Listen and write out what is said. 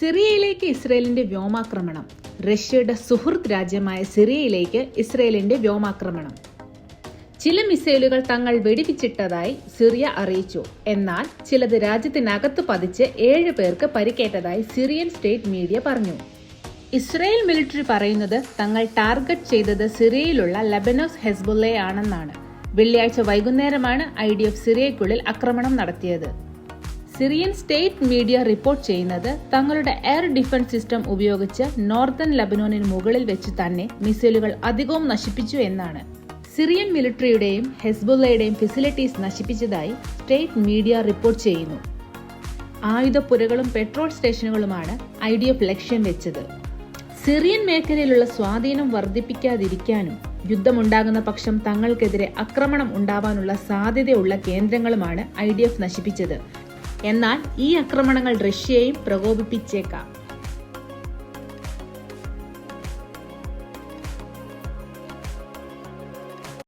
സിറിയയിലേക്ക് ഇസ്രയേലിന്റെ വ്യോമാക്രമണം. റഷ്യയുടെ സുഹൃത്ത് രാജ്യമായ സിറിയയിലേക്ക് ഇസ്രയേലിന്റെ വ്യോമാക്രമണം. ചില മിസൈലുകൾ തങ്ങൾ വെടിവിച്ചിട്ടതായി സിറിയ അറിയിച്ചു. എന്നാൽ ചിലത് രാജ്യത്തിനകത്ത് പതിച്ച് ഏഴ് പേർക്ക് പരിക്കേറ്റതായി സിറിയൻ സ്റ്റേറ്റ് മീഡിയ പറഞ്ഞു. ഇസ്രയേൽ മിലിറ്ററി പറയുന്നത് തങ്ങൾ ടാർഗറ്റ് ചെയ്തത് സിറിയയിലുള്ള ലബനോസ് ഹെസ്ബുല്ലയാണെന്നാണ് വെള്ളിയാഴ്ച വൈകുന്നേരമാണ് ഐ ഡി എഫ് സിറിയയ്ക്കുള്ളിൽ ആക്രമണം നടത്തിയത്. സിറിയൻ സ്റ്റേറ്റ് മീഡിയ റിപ്പോർട്ട് ചെയ്യുന്നത് തങ്ങളുടെ എയർ ഡിഫൻസ് സിസ്റ്റം ഉപയോഗിച്ച് നോർത്തൺ ലബനോണിന് മുകളിൽ വെച്ച് തന്നെ മിസൈലുകൾ അധികവും നശിപ്പിച്ചു എന്നാണ്. സിറിയൻ മിലിറ്ററിയുടെയും ഹെസ്ബുള്ളയുടെയും ഫെസിലിറ്റീസ് നശിപ്പിച്ചതായി സ്റ്റേറ്റ് മീഡിയ റിപ്പോർട്ട് ചെയ്യുന്നു. ആയുധപ്പുരകളും പെട്രോൾ സ്റ്റേഷനുകളുമാണ് ഐ ഡി എഫ് ലക്ഷ്യം വെച്ചത്. സിറിയൻ മേഖലയിലുള്ള സ്വാധീനം വർദ്ധിപ്പിക്കാതിരിക്കാനും യുദ്ധമുണ്ടാകുന്ന പക്ഷം തങ്ങൾക്കെതിരെ ആക്രമണം ഉണ്ടാവാനുള്ള സാധ്യതയുള്ള കേന്ദ്രങ്ങളുമാണ് ഐ ഡി എഫ് നശിപ്പിച്ചത്. എന്നാൽ ഈ ആക്രമണങ്ങൾ റഷ്യയെയും പ്രകോപിപ്പിച്ചേക്കാം.